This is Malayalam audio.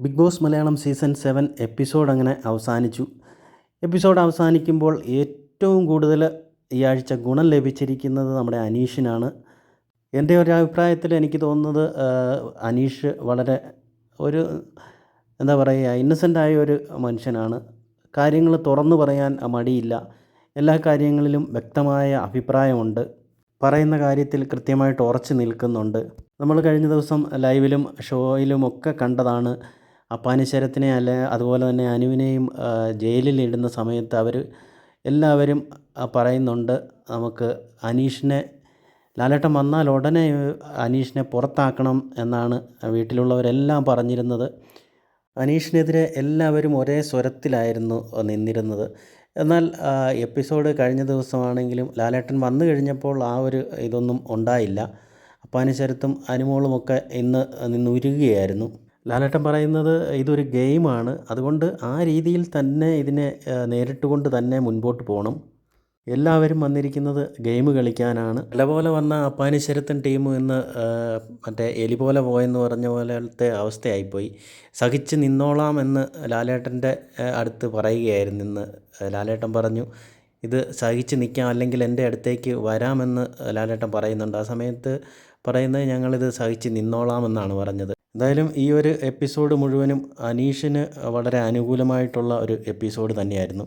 Big Boss Malayalam season seven episode അങ്ങനെ അവസാനിച്ചു. എപ്പിസോഡ് അവസാനിക്കുമ്പോൾ ഏറ്റവും കൂടുതൽ ഈ ആഴ്ച ഗുണം ലഭിച്ചിരിക്കുന്നത് നമ്മുടെ അനീഷിനാണ്. എന്റെ ഒരു അഭിപ്രായത്തിൽ എനിക്ക് തോന്നുന്നത് അനീഷ് വളരെ ഒരു എന്താ പറയുക ആയ ഒരു മനുഷ്യനാണ്. കാര്യങ്ങൾ തുറന്നു പറയാൻ മടിയില്ല. എല്ലാ കാര്യങ്ങളിലും വ്യക്തമായ അഭിപ്രായമുണ്ട്. പറയുന്ന കാര്യത്തിൽ കൃത്യമായിട്ട് ഉറച്ചു നിൽക്കുന്നുണ്ട്. നമ്മൾ കഴിഞ്ഞ ദിവസം ലൈവിലും ഷോയിലുമൊക്കെ കണ്ടതാണ് അപ്പാനിശരത്തിനെ അല്ല അതുപോലെ തന്നെ അനുവിനെയും ജയിലിൽ ഇടുന്ന സമയത്ത് അവർ എല്ലാവരും പറയുന്നുണ്ട് നമുക്ക് അനീഷിനെ ലാലേട്ടൻ വന്നാൽ ഉടനെ അനീഷിനെ പുറത്താക്കണം എന്നാണ് വീട്ടിലുള്ളവരെല്ലാം പറഞ്ഞിരുന്നത്. അനീഷിനെതിരെ എല്ലാവരും ഒരേ സ്വരത്തിലായിരുന്നു നിന്നിരുന്നത്. എന്നാൽ എപ്പിസോഡ് കഴിഞ്ഞ ദിവസമാണെങ്കിലും ലാലേട്ടൻ വന്നു കഴിഞ്ഞപ്പോൾ ആ ഒരു ഇതൊന്നും ഉണ്ടായില്ല. അപ്പാനിശരത്തും അനുമോളുമൊക്കെ ഇന്ന് നിന്നുരുകുകയായിരുന്നു ലാലേട്ടൻ പറയുന്നത് ഇതൊരു ഗെയിമാണ്. അതുകൊണ്ട് ആ രീതിയിൽ തന്നെ ഇതിനെ നേരിട്ട് കൊണ്ട് തന്നെ മുൻപോട്ട് പോകണം. എല്ലാവരും വന്നിരിക്കുന്നത് ഗെയിം കളിക്കാനാണ്. പോലെ വന്ന അപ്പാനിശ്വരത്തൻ ടീം ഇന്ന് മറ്റേ എലി പോലെ പോയെന്ന് പറഞ്ഞ പോലത്തെ അവസ്ഥയായിപ്പോയി. സഹിച്ച് നിന്നോളാം എന്ന് ലാലേട്ടന്റെ അടുത്ത് പറയുകയായിരുന്നു ഇന്ന്. ലാലേട്ടൻ പറഞ്ഞു ഇത് സഹിച്ച് നിൽക്കാം അല്ലെങ്കിൽ എന്റെ അടുത്തേക്ക് വരാമെന്ന് ലാലേട്ടൻ പറയുന്നുണ്ട്. ആ സമയത്ത് പറയുന്നത് ഞങ്ങളിത് സഹിച്ച് നിന്നോളാം എന്നാണ് പറഞ്ഞത്. എന്തായാലും ഈ ഒരു എപ്പിസോഡ് മുഴുവനും അനീഷിന് വളരെ അനുകൂലമായിട്ടുള്ള ഒരു എപ്പിസോഡ് തന്നെയായിരുന്നു.